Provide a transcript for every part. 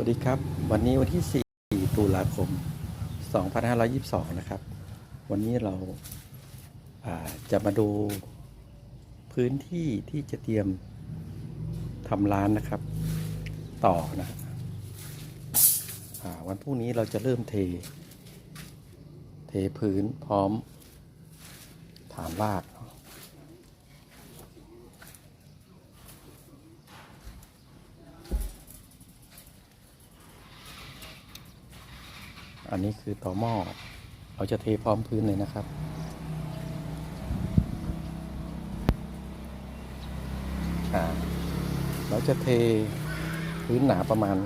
วัสดีครับ วันนี้วันที่ 4 ตุลาคม 2522 นะครับ วันนี้เราาจะมาดูพื้นที่ที่จะเตรียมทำร้านนะครับ ต่อนะอวันพรุ่งนี้เราจะเริ่มเท เทพื้นพร้อมฐานราก อันนี้คือต่อหม้อเราจะเทพร้อมพื้นเลยนะครับ เราจะเทพื้นหนาประมาณ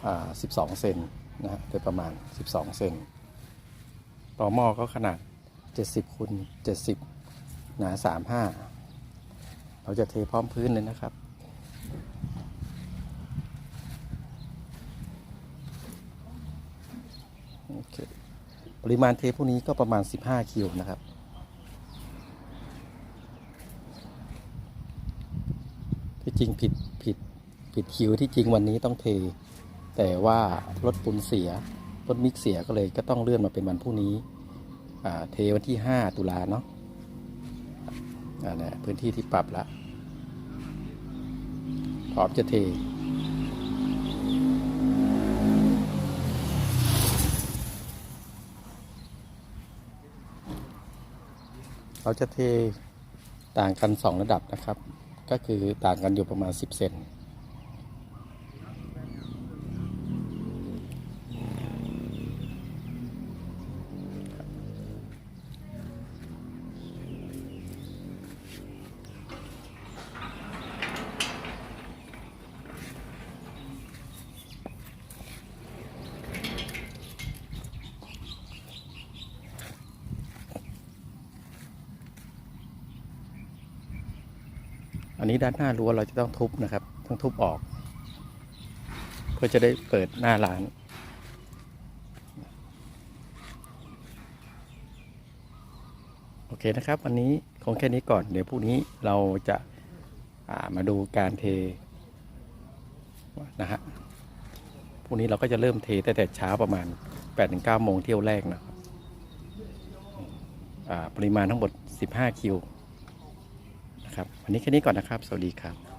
12 เซนนะฮะโดยประมาณ 12 เซน ต่อหม้อก็ขนาด 70คูณ70 หนา 35 เราจะเทพร้อมพื้นเลยนะครับ โอเค ปริมาณเทพวกนี้ก็ประมาณ 15 คิวนะครับ ที่จริงผิดผิดผิดคิวที่จริงวันนี้ต้องเท แต่ว่ารถปุนเสียรถมิกเสียก็เลยก็ต้องเลื่อนมาเป็นวันพรุ่งนี้เทวันที่ 5 ตุลาเนาะอ่าเนี่ยพื้นที่ที่ปรับละพร้อมจะเท เราจะเทต่างกัน 2 ระดับนะครับ ก็คือต่างกันอยู่ประมาณ 10 เซน อันนี้ด้านหน้ารั้วเราจะต้องทุบนะครับ ต้องทุบออก เพื่อจะได้เปิดหน้าร้าน โอเคนะครับ วันนี้คงแค่นี้ก่อน เดี๋ยวพรุ่งนี้เราจะามาดูการเทนะฮะพรุ่งนี้เราก็จะเริ่มเทตั้งแต่เช้าประมาณ8-9โมงเที่ยวแรกนะครับปริมาณทั้งหมด 15 คิว นะครับ วันนี้แค่นี้ก่อนนะครับ สวัสดีครับ